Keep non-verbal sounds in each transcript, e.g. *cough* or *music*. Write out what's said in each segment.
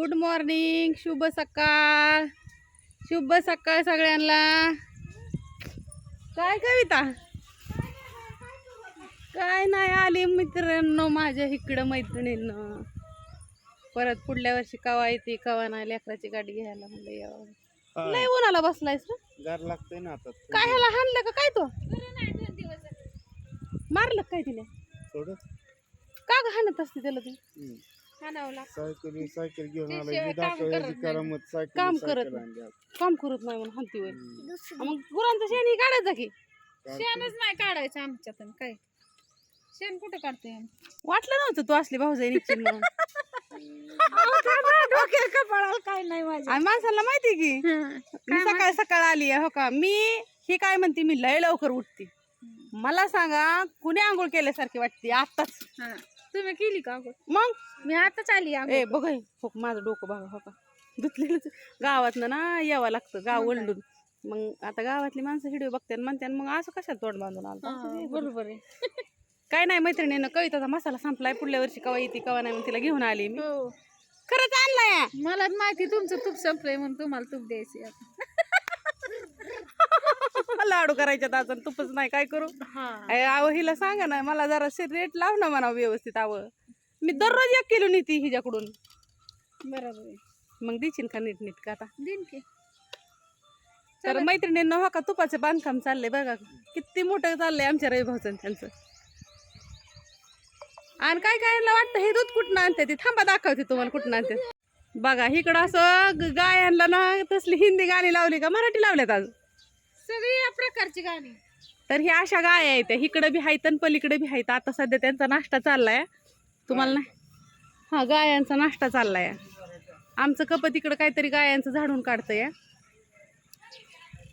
Good morning शुभ सकाळ. शुभ सकाळ सगळ्यांना. काय कविता? काय नाही आली मित्रांनो माझ्या इकडं मैत्रिणींना. परत पुढल्या वर्षी कवा येते कवा नाही लेकराची गाडी घ्यायला म्हणलं यावं. लय उन्हाला बसलायस गार लागतंय ना आता. काय ह्याला हाणलं का? काय तो? मारलं काय तिला? का हाणत असते त्याला तू? हाणावला सायकल सायकल घेऊन आला काम करत नाही. करामत सायकल काम करत नाही. आणली आता. काम करत नाही म्हणून हाणती वय. मग गुरांचं शेण ही काढायचं की? शेणच नाही काढायचं आमच्यातून काय? शेण कुठं काढतोय आम्ही? वाटलं नव्हतं तू असली भाऊजाई निघशील म्हणून. *laughs* डोक्याला कपाळाला काय नाही माझ्या. माणसाला माहिती की मी सकाळ सकाळ आली हो का? मी ही काय म्हणते मी लय लवकर उठते. मला सांगा कुणी आंघोळ केल्यासारखी वाटते? आताच हा. तुम्ही केली का? मग? मी आताच आली. ए बघ हे, हो माझं डोकं बघा हो का? धुतलेलं गावात ना यावं लागतं गाव मग काय? ओलडून. मग आता गावातली माणसं व्हिडिओ बघतात म्हणतात मग असं कशाला तोंड बांधून आलं बरोबर आहे. काय नाही मैत्रिणीनं कविताचा मसाला संपलाय पुढल्या वर्षी कवा येते कवा नाही मग तिला घेऊन आली मी. हो. खरंच आणलाय? मला माहिती तुमचं तूप संपलंय म्हणून तुम्हाला तूप द्यायचे लाडू करायच्यात अजून तुपच नाही काय करू? अहो हिला सांगा ना मला जरा रेट लाव ना म्हणा व्यवस्थित आव. मी दररोज एक किलो नेते हिच्याकडून. बरोबर आहे. मग देशील का नीट नीट का आता? दिन की. तर मैत्रिणींना हो का तुपाचं बांधकाम चाललंय बघा. किती मोठं चाललंय आमच्या रवी भाऊचं त्यांचं. आणि काय काय वाटतं? हे दूध कुठनं आणते ती? थांबा दाखवते तुम्हाला कुठनं आणते. बघा इकडं असं गायांना ना तसली हिंदी गाणी लावली का? मराठी लावल्यात आज सगळी या प्रकारची गाणी. तर ह्या अशा गाया आहेत. इकडं बी आहेत आणि पलीकडे बी आहेत. आता सध्या त्यांचा नाश्ता चाललाय. तुम्हाला नाही? हा गायांचा नाश्ता चाललाय. आमचं कप तिकडं काहीतरी गायांचं झाडून काढतंय.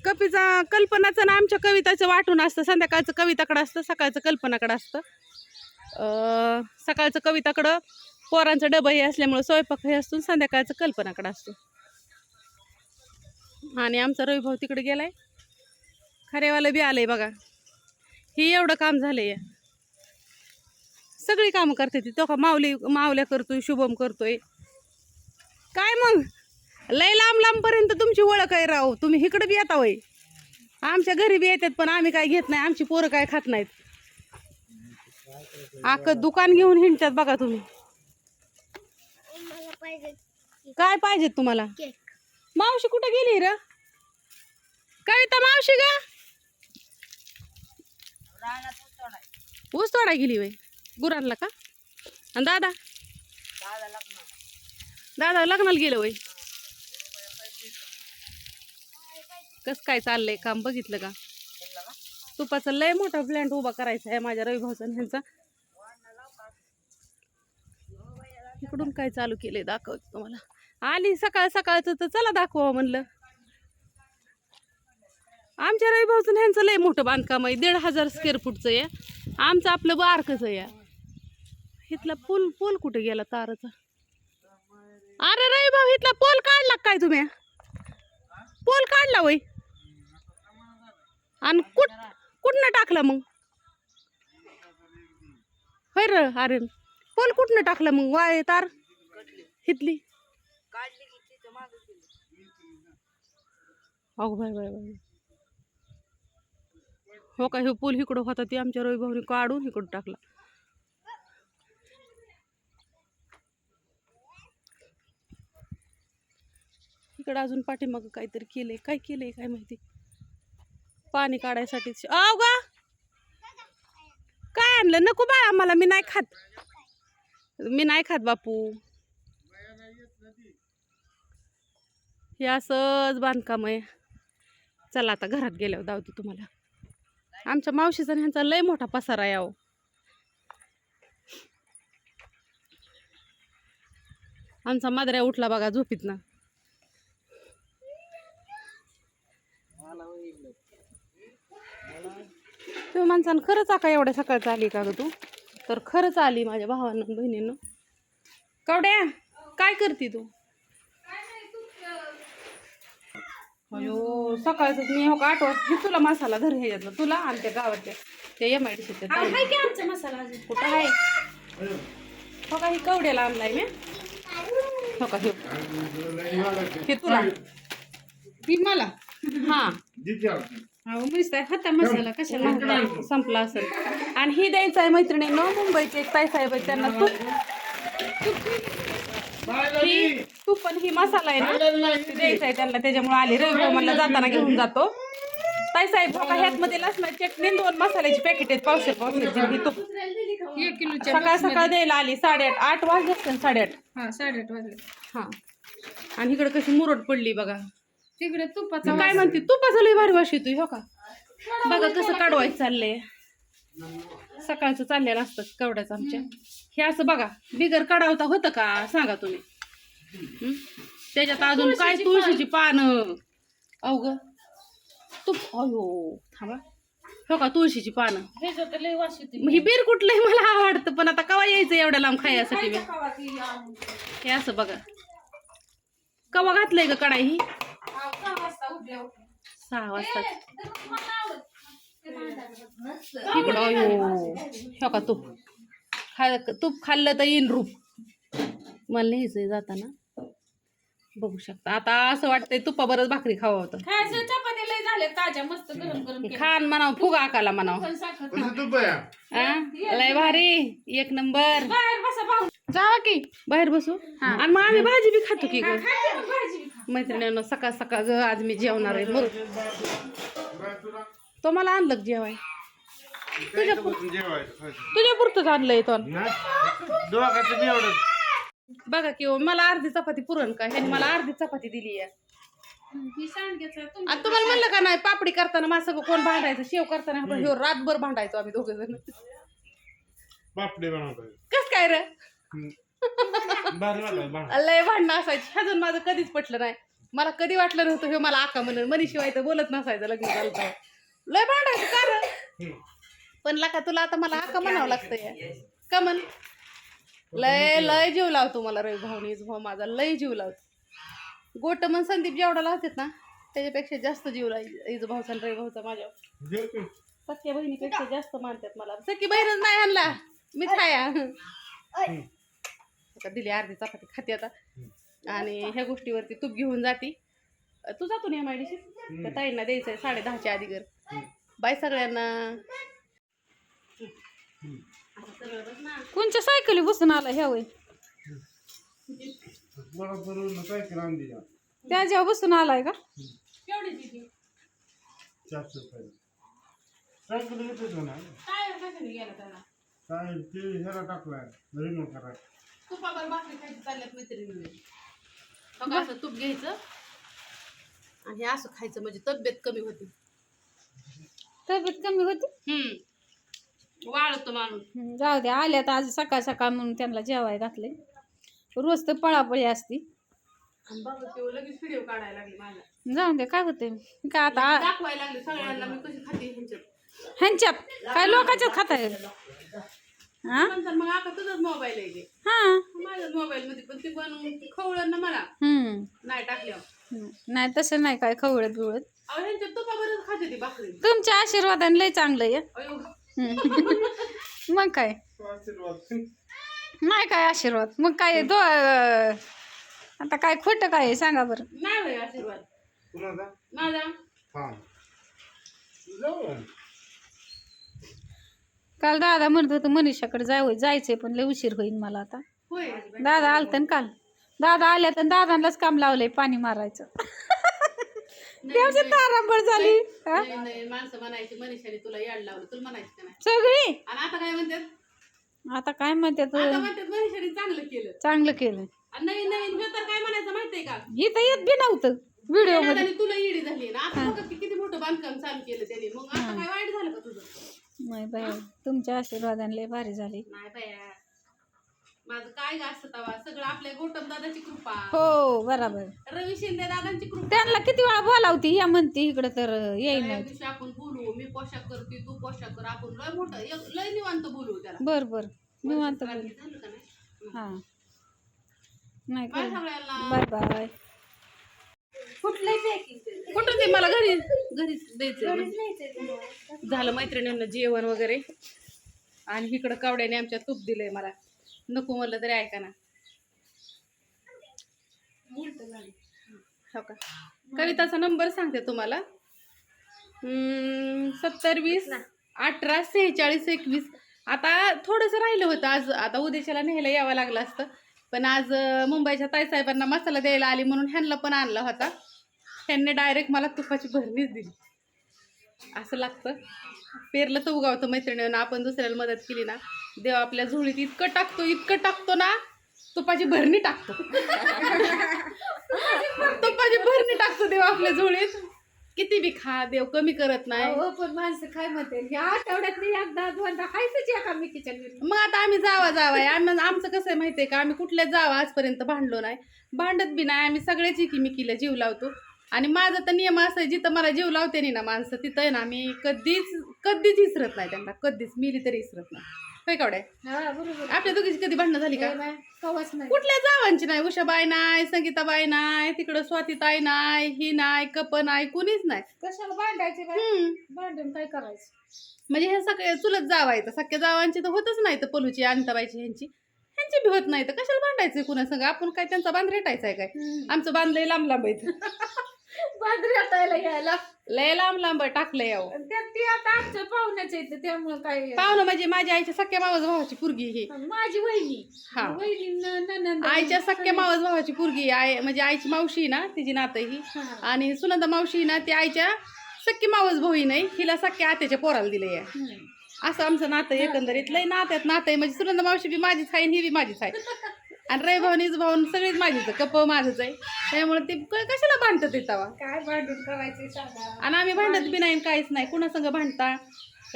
कपीचा कल्पनाचं ना आमच्या कविताचं वाटून असतं. संध्याकाळचं कविताकडं असतं सकाळचं कल्पनाकडं असतं. सकाळचं कविताकडं पोरांचं डबं हे असल्यामुळं स्वयंपाक हे असतो संध्याकाळचं कल्पनाकडं असतो. आणि आमचा रविभाऊ तिकडे गेलाय. खरेवालं बी आलंय बघा. ही एवढं काम झालंय. सगळी कामं करते ती. तो का माऊली मावल्या करतोय शुभम करतोय. काय मग? लय लांब लांबपर्यंत तुमची ओळख आहे राव. तुम्ही इकडे बी येता वय आमच्या घरी बी येतात पण आम्ही काय घेत नाही. आमची पोरं काय खात नाहीत. आक दुकान घेऊन हिंडतात बघा तुम्ही. काय पाहिजेत तुम्हाला? मावशी कुठे गेली र? कविता मावशी गा? ऊस तोडा गेली वय गुरांना का? आणि दादा? दादा लग्नाला. गेलं वय कस काय चाललंय काम बघितलं का? तुपाचा लय मोठा प्लॅन्ट उभा करायचा आहे माझ्या रवी भाऊचा ह्यांचा. इकडून काय चालू केलंय दाखवते तुम्हाला. आली सकाळ सकाळचं तर चला दाखवा म्हणलं. आमच्या राई भाऊचं ह्यांचं लय मोठं बांधकाम आहे. दीड हजार स्क्वेअर फूटचं आहे. आमचं आपलं बारकच आहे. इथला पूल पूल कुठे गेला ताराचा? अरे राई भाऊ इथला पोल काढला काय तुम्ही? पोल काढला वय आणि कुठ कुठनं टाकला मग? होय र अरे. पोल कुठनं टाकला मग? वाय तार. इथली. अग बाय बाय बाय. हो का हे पूल इकडं होता ते आमच्या रविभाऊने काढून इकडं टाकला. इकडं अजून पाठीमागं काहीतरी केलंय. काय केलंय काय माहिती? पाणी काढायसाठी आव गा! काय आणलं? नको बा आम्हाला मी नाही खात. मी नाही खात बापू. हे असंच बांधकाम आहे. चला आता घरात गेल्यावर दावते तुम्हाला. आमच्या मावशीचा आणि ह्यांचा लय मोठा पसारा आहे अहो. आमचा मादऱ्या उठला बघा झोपीतनं. तुम्ही माणसानं खरंच आका एवढ्या सकाळचं आली का ग तू? तर खरंच आली माझ्या भावानं बहिणीनं. कवड्या काय करते तू? अयो सकाळचं मी हो का आठ वाजता मी तुला मसाला धर ह्याच्यातला तुला आणि त्या गावातल्या त्या एम आय डी सीच्या की आमचा मसाला अजून? कुठं आहे? हो का ही कवड्याला आणलाय मी. हो का हे हे तुला. ती मला. हा. अहो आहे होता मसाला कशाला संपला संपला असेल. आणि ही द्यायचं आहे मैत्रिणींनो मुंबईचे एक ताई साहेब आहेत त्यांना तूप ही तूप पण ही मसाला आहे ना? ते द्यायचं आहे त्यांना त्याच्यामुळे आली. रवी मला जाताना घेऊन जातो. ताई साहेब बघा ह्यात मध्ये लसणाची चटणी दोन मसाल्याची पॅकेट आहेत. पावशे पावशेची ही किलोच्या सकाळ सकाळ द्यायला आली. साडेआठ आठ वाजले असतील साडेआठ. हा साडेआठ वाजले. हा. आणि इकडे कशी मुरड पडली बघा. तिकडे तुपाचा काय म्हणते? तुपाचं लय भारी वाश येतोय हो का? बघा कसं काढवायचं चाललंय. सकाळचं चाललेलं असतं कवड्याचं आमच्या. हे असं बघा बिगर काढावता होतं का? सांगा तुम्ही. हं? त्याच्यात अजून काय तुळशीची पानं. अवघ. तूप अयो थांबा. हो का तुळशीची पानं? ह्याच्यात लय वास येते. मग ही बीर कुठलंही मला आवडतं पण आता कवा यायचं एवढ्या लांब खायसाठी मी हे असं बघा. कवा घातलंय का कडाई ही? सहा वाजता इकडं अयो हो का तूप. खा तूप खाल्लं तर येईन रूप. मला लिहायचंय जाताना. बघू शकता. आता असं वाटतंय तुपाबरच भाकरी खावं होतं. खायचं चपात्या लय झाले ताज्या मस्त गरम गरम खान म्हणाव फुगा आकाला म्हणाव. पण साखर आ? लय भारी. एक नंबर. बाहेर बसा जावा की. बाहेर बसू? आणि मग आम्ही भाजी बी खातो की ग. खाते मग भाजी बी. खा. मैत्रिणींना सकाळ सकाळ ग आज मी जेवणार आहे. मुर तो मला आणलं जेवाय? तुझ्या तुझ्या पुरतच आणलंय तो. बघा की हो, मला अर्धी चपाती पुरण का? ह्याने मला अर्धी चपाती दिली आहे. ही आणि तुम्हाला म्हणलं का नाही पापडी करताना माझं कोण भांडायचं? शेव करताना आपण ह्यो रातभर भांडायचो आम्ही दोघे जण पापडे बनवतात कस काय रे? लय भांडणं असायची. ह्याजून माझं कधीच पटलं नाही. मला कधी वाटलं नव्हतं हे मला आका म्हणून. मनीशिवाय तर बोलत नसायचं लग्न झालं. लय भांडायचं कारण. पण लका तुला आता मला आका म्हणावं लागतंय. का म्हण लय लय जीव लावतो मला रवी भाऊनीच भाऊ माझा लय जीव लावतो. गोट मन संदीप जेवढा लावतात ना त्याच्यापेक्षा जास्त जीव लाव इज भाऊचा आणि रवी भाऊचा माझ्या. सख्या बहिणीपेक्षा जास्त मानतात मला. सख्खी बहीणच नाही आणला. मी छाया आता दिली अर्धी चपाती खाते आता. आणि ह्या गोष्टीवरती तूप घेऊन जाती. तू जातो ना एम आय डी त्या ताईंना द्यायचंय साडे दहाच्या आधी घर बाय सगळ्यांना. कोणच्या सायकली बसून आला ह्या वय? का? त्याच्या बसून आलाय का? केवढीची ती? चारशे रुपये. सायकल घेतो ना? काय कशाने गेला त्याला? काय ते ह्याला टाकलाय रिमोट करा तुपावर भाकरी खायची चालल्यात मैत्रिणीने. बघा असं तूप घ्यायचं आणि हे असं खायचं म्हणजे तब्येत कमी होती. तब्येत कमी होती? हम्म. वाळतो माणूस. जाऊ दे आल्या तर आज सकाळ सकाळ म्हणून त्यांना जेवाय घातले रोज तर पळापळी असती. आणि बघा ते लगेच व्हिडिओ काढायला लागली माझा जाऊ दे काय होते काय आता आ- दाखवायला लागले सगळ्यांना मी कशी खाते ह्यांच्यात. ह्यांच्यात? काय लोकांच्यात खाताय? हा नंतर मग आता तुझाच मोबाईल आहे ते हा. माझ्याच मोबाईल मध्ये पण ती बनवून खवळण ना मला. हम्म. नाही टाकल्यावर. नाही तसं नाही काय खवळत बिवळत. खाते ती भाकरी. तुमच्या आशीर्वादाने लय चांगलं आहे अयो. हम्म. मग काय? आशीर्वाद. नाही काय आशीर्वाद? मग काय दो आता काय खोटं काय आहे? सांगा बरं. नाही होय आशीर्वाद. कुणाचा? माझा? हा. जाऊ. काल दादा म्हणत होतं मनीषाकडे जावं जायचंय पण लय उशीर होईल मला आता. होय. दादा आलतं ना काल? दादा आल्या तर दादांनाच काम लावलंय पाणी मारायचं. *laughs* देवची तारांबळ झाली. हा? नाही नाही. माणसं म्हणायची मनीषाने तुला याड लावलं तुला म्हणायचं का नाही? सगळी? आणि आता काय म्हणतात? आता काय आता म्हणतात मनीषाने चांगलं केलं. चांगलं केलं. आणि नवीन नवीन तर काय म्हणायचं माहितीये का? इथं येत बी नव्हतं व्हिडिओमध्ये. दादाने तुला झाली ना? आता बघा की किती मोठं बांधकाम चालू केलं त्याने. मग आता काय वाईट झालं का तुझं? नाही बाई तुमच्या आशीर्वादाने लय भारी झाली. नाही बाया. माझं काय ग असतं तवा? सगळं आपल्या गौतम दादाची कृपा. हो बरोबर. रवी शिंदे दादांची कृपा. त्यांना किती वेळा बोलावती? या म्हणते इकडं तर येईन. त्या दिवशी आपण बोलू. मी पोशाख करते तू पोशाख कर. आपण लय मोठं एक- लय निवांत बोलू त्याला. बर बर. निवांत बोल. रात्री झालं का नाही? हा. नाही बाय काय सगळ्यांना. Bye bye. कुठं ते मला घरी घरीच द्यायचं झालं मैत्रिणींना जेवण वगैरे. आणि इकडं कवड्याने आमच्या तूप दिलंय मला. नको म्हणलं तरी ऐका ना. हो का? कविताचा नंबर सांगते तुम्हाला. सत्तर वीस अठरा सेहेचाळीस एकवीस. आता थोडंसं राहिलं होतं आज. आता उद्याच्याला न्यायला यावं लागलं असतं. पण आज मुंबईच्या ताईसाहेबांना मसाला द्यायला आली म्हणून ह्यांना पण आणला होता. ह्यांनी डायरेक्ट मला तुपाची भरणीच दिली. असं लागतं. पेरलं तर उगावतं मैत्रिणीनं. आपण दुसऱ्याला मदत केली ना. देव आपल्या झोळीत इतकं टाकतो इतकं टाकतो ना तुपाची भरणी टाकतो. तुपाची भरणी टाकतो देव आपल्या झोळीत. किती बी खा देव कमी करत नाही. हो पण माणसं काय म्हणते ह्या आठवड्यात एकदा दोनदा खायचंच एकामेकीच्या घरी. मग आता आम्ही जावा जावा. आहे. आम्ही आमचं कसं आहे माहितीये का? आम्ही कुठल्याच जावा आजपर्यंत भांडलो नाही. भांडत बी नाही. आम्ही सगळ्याच एकीमेकीला जीव लावतो. आणि माझा तर नियम असं आहे जिथं मला जीव लावते नी ना माणसं तिथं आहे ना मी कधीच कधीच इसरत नाही त्यांना. कधीच मिली तरी इसरत नाही. होय हा बरोबर. आपल्या दोघीची कधी भांडणं झाली का? नाही, कवच नाही. कुठल्या जावांची नाही? उषाबाई नाही संगीताबाई नाही तिकडं स्वातीताई नाही ही नाही कप नाही कुणीच नाही. कशाला भांडायचे बाई? हम्म. भांडून काय करायचं? म्हणजे हे सगळे चुलत जावा आहेत. सख्या जावांची तर होतच नाही तर पलूची अंताबाईची ह्यांची. ह्यांची बी होत नाही तर कशाला भांडायचं कुणा संग? आपण काय त्यांचा बांध रेटायचा आहे काय? आमचं बांधलंय लांब लांब आहे *laughs* हटायला यायला लय लांब लांब टाकलंय त्यात ती आता आमच्या पाहुण्याच येते त्यामुळे काय पाहुणं म्हणजे माझ्या आईच्या सख्या मावस भावाची पुरगी ही. माझी वहिनी. हा. वहिनी न- आईच्या सख्या मावस भावाची पुरगी आई म्हणजे आईची मावशी आहे ना तिची नातं ही. हा. आणि सुनंदा मावशी ना ती आईच्या सख्खी मावस भाऊ नाही. हिला सख्या आत्याच्या पोराला दिले आहे हम्म. असं आमचं नातं आहे एकंदरीत. लय नात्यात नातं आहे. म्हणजे सुनंदा मावशी बी माझीच आहे आणि ही बी माझीच आहे. *laughs* आणि रवी भावनीच भाऊन सगळीच माझीच कप माझंच आहे. त्यामुळे ते क- कशाला भांडतात ते तवा? काय भांडून करायचे सांगा. आणि आम्ही भांडत बी नाही काहीच नाही. कुणा संग भांडता?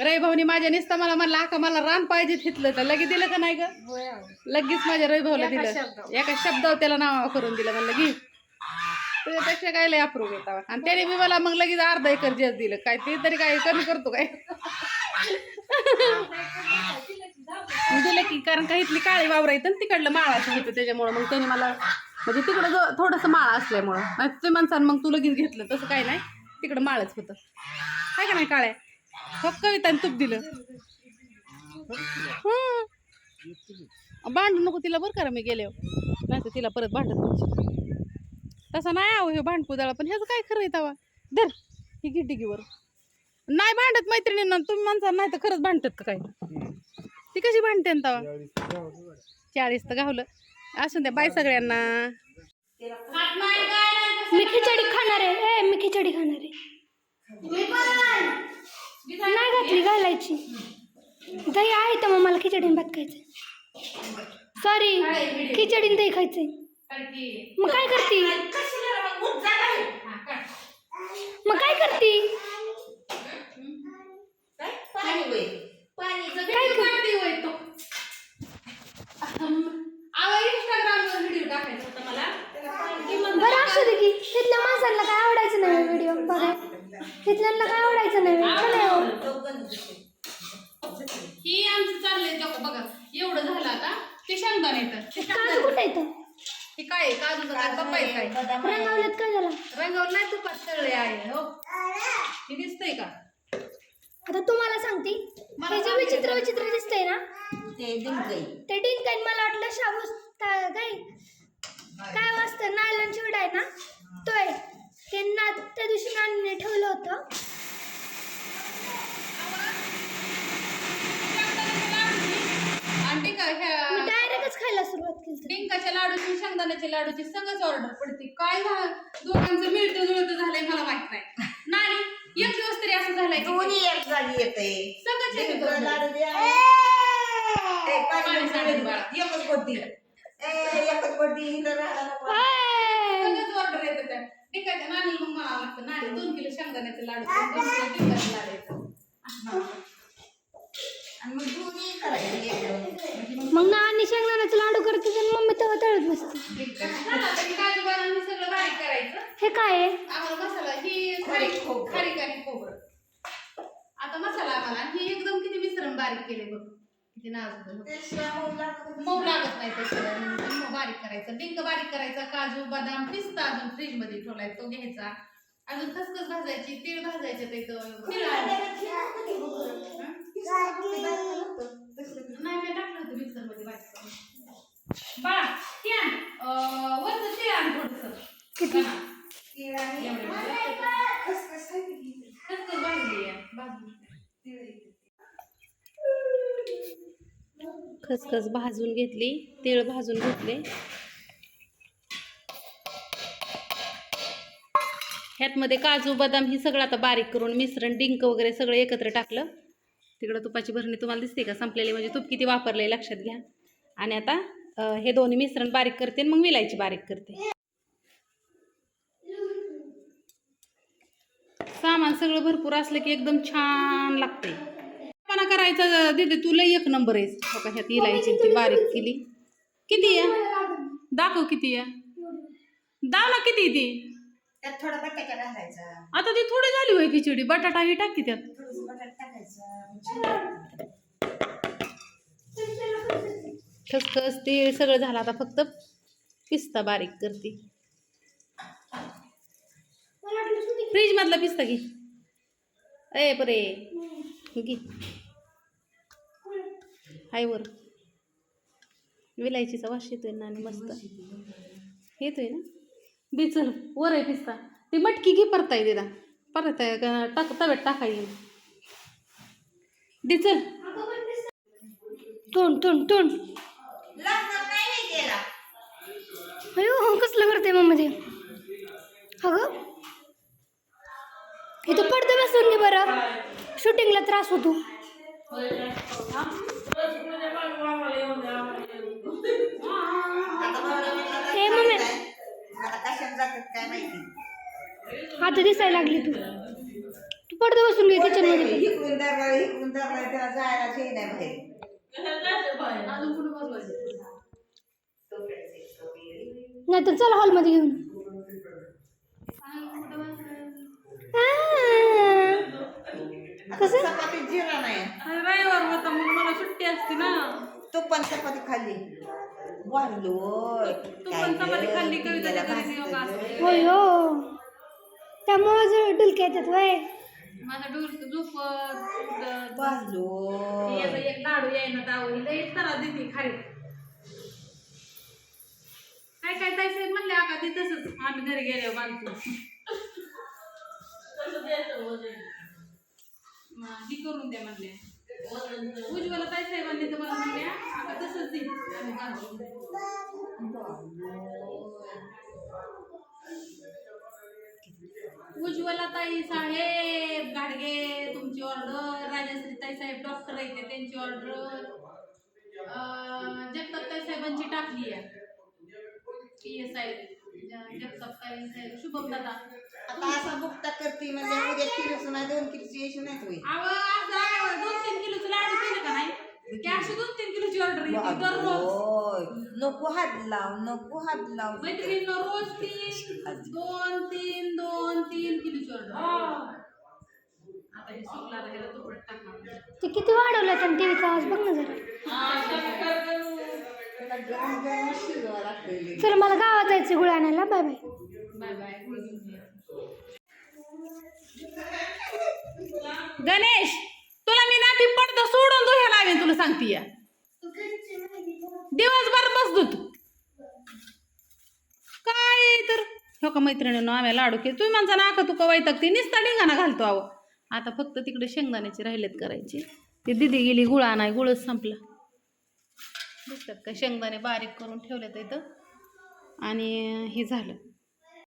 रवी भाऊनी माझ्या निसता मला म्हणला आका मला रान पाहिजे तिथलं तर. लगेच दिलं का नाही ग? होय अहो. लगेच माझ्या रवी भाऊला एका दिलं. शब्दावर. एका शब्दावर त्याला नाव करून दिलं. म्हणलं घे. त्याच्यापेक्षा काय लय अप्रूव येतावा आणि त्याने बी मला मग लगेच अर्धा एकर जेस दिलं. काय ते तरी काय कमी करतो काय? *laughs* *laughs* म्हणजे दिलं की कारण का इथली काळी वावर आहेत आणि तिकडलं माळाचं होतं त्याच्यामुळं मग त्याने मला म्हणजे तिकडं जो थोडंसं माळ असल्यामुळं. नाही माणसानं मग तू लगेच घेतलं तसं काही नाही. तिकडं माळच होतं. काय का नाही काळ्या? हो कविताने तूप दिलं. भांडू नको तिला बरं करा मी गेले नाही तर तिला परत भांडत तसं नाही आहो हे भांडकुदळा पण ह्याचं काय खरं आहे तवा? धर ही गिड्डिगीवर. नाही भांडत मैत्रिणींना तुम्ही माणसा नाही तर खरंच भांडतात का काय? ती कशी भांडते तवा? चाळीस तर गावलं असून द्या बाय सगळ्यांना. मी खिचडी खाणार आहे. ए मी खिचडी खाणार आहे. नाही घातली घालायची. दही आहे तर मग मला खिचडी आणि भात खायचं सॉरी खिचडी आणि दही खायचंय. मग काय करते? मग काय करते? काय कर- व्हिडिओ टाकायचा होता मला बरं असू दे की तिथल्या माणसांना काय आवडायचं नाही व्हिडिओ बघा तिथल्यांना काय आवडायचं नाही व्हिडिओ ही आमचं चाललंय तेव्हा बघा एवढं झालं आता ते शेंगदाणे तर ते काजू शेंगदाणे कुठे येतं हे काय आहे? काजूचं काय पप्पाय काय रंगावल्यात काय झालं रंगावर नाही तुपात तळले आहे हो हे दिसतंय का आता तुम्हाला सांगते हे जे विचित्र विचित्र दिसतंय ना ते दिमकई ते डिंकाईन मला वाटलं शाबूस काय काय वाजतं नायलॉन चिवडा आहे ना? तो आहे ते ना त्या दिवशी नानीने ठेवलं होतं. मी डायरेक्टच खायला सुरुवात केली डिंकाच्या लाडूची शेंगदाण्याच्या लाडूची सगळंच ऑर्डर पडते. काय झा दोघांचं मिळतं जुळतं झालंय मला माहीत नाही. नाही एक दिवस तरी असं झालंय की दोन्ही एक जागी येते सगळंच येतं एकच एकच राहायला. सगळंच ऑर्डर येतं त्या डिंकाच्या नाणी मग लागतं नाणी दोन किलो शेंगदाण्याचे लाडू दोन किलो डिंकाचे लाडू येतं. असं म्हणावं लागतं. आणि मग दोन्ही करायचे एकदम. मग शेंगदाण्याचं लाडू करते आणि मम्मी तेव्हा तळत हे काजू बदाम सगळं बारीक करायचं हे काय आम्हाला मसाला ही खारीक खोबरं खारीक आणि खोबरं आता मसाला आम्हाला ही एकदम किती मिश्रण बारीक केले बघ नाजूक. ते मऊ लागत नाही. त्याचं मग बारीक करायचं. डिंक बारीक करायचा. काजू बदाम पिस्ता अजून फ्रीजमध्ये ठेवलाय तो घ्यायचा. अजून खसखस भाजायची तीळ भाजायचे त्याचं तीळ आणि- हं? नाही मी टाकलं होतं मिक्सरमध्ये बारीक करून बाळा ते आण अं, वरचं तीळ आण थोडंसं किती खसखस भाजून घेतली तीळ भाजून घेतले. ह्यातमध्ये काजू बदाम ही सगळं आता बारीक करून मिश्रण डिंक वगैरे सगळं एकत्र टाकलं. तिकडं तुपाची भरणी तुम्हाला दिसते का? संपलेली म्हणजे तूप किती वापरले लक्षात घ्या. आणि आता हे दोन्ही मिश्रण बारीक करते आणि मग विलायची बारीक करते. सामान सगळं भरपूर असलं की एकदम छान लागते पणा करायचं दिदी तुला एक नंबर आहे. हो का ह्यात इलायची ती बारीक केली. किती आहे? दाखव किती आहे. दाव ना किती ती. त्यात थोडा बटाटा घालायचा. आता ती थोडी झाली होय खिचडी. बटाटा ही टाकी त्यात. थोडस बटाटा टाकायचा. खसखस तीळ सगळं झालं. आता फक्त पिस्ता बारीक करते. फ्रीज मधला पिस्ता घे. ए परे. घे. हाय वर विलायचीचा वास येतोय ना आणि मस्त. येतोय ना? बिचल वर आहे पिस्ता. ती मटकी घे परता येते दा परत आहे का टाक तव्यात टाका येईल. डिचल तोंड तोंड तोंड. अयो कसलं करते मम्मा ते? अगं. इथं पडदे बसून घे बरं. शूटिंगला त्रास होतो. आता दिसायला लागली तू. तू पडदे बसून घे किचनमध्ये. इकडून दरवाजा इकडून दरवाजा त्याला जायला नाही बाहेर नाही तर चल हॉलमध्ये घेऊन. कसं? चपाती जिरा नाही. रविवार होता म्हणून मला सुट्टी असते ना. तू पण चपाती खाल्ली. वाढलो तू पण चपाती खाल्ली कविताच्या घरी योगा असते होय हो. त्यामुळे जर डुलक्या येतात वय माझा डोर झोपत वाढलो याचा एक लाडू यायना दावली लई त्रास देते खाली. काय काय ताई साहेब म्हणले आका ते तसंच. आम्ही घरी गेल्यावर बांधतो. हा, ही करून द्या म्हणले. उज्ज्वला ताई साहेबांनी तर मला म्हणल्या तसंच दे. उज्ज्वला ताई साहेब गाडगे तुमची ऑर्डर राजश्री ताई साहेब डॉक्टर आहेत ते, त्यांची ऑर्डर जगताप ताई साहेबांची टाकली आहे. पी एस आय शुभम दादा आता असा बुकटा करते म्हणजे उद्या किलोच नाही दोन किलोची नाही अहो आज दोन तीन किलोचं लाडू केलं का नाही? की अशी दोन तीन किलोची ऑर्डर येते दररोज. नको हात लाव नको हात लाव. मैत्रिणींना रोज तीन दोन तीन दोन तीन किलोची ऑर्डर आता हे सुकला टाकणार. ते किती वाढवलं त्या टीव्हीचा आवाज बघ ना जरा. चल मला गावात जायचं गुळ आणायला. बाय बाय गणेश तुला मी नाती पडदा सोडून धुया लावेन तुला सांगते दिवसभर बसतो तू. काय तर? हो का मैत्रिणीनं आम्ही लाडू केले. तुम्ही म्हणता ना का तुका वैताग? ती निसता ढिंगाणा घालतो अहो. आता फक्त तिकडे शेंगदाण्याचे राहिलेत करायचे. ती दिदी गेली गुळ आणाय गुळच संपला. दिसतात का? शेंगदाणे बारीक करून ठेवलेत इथं. आणि हे झालं.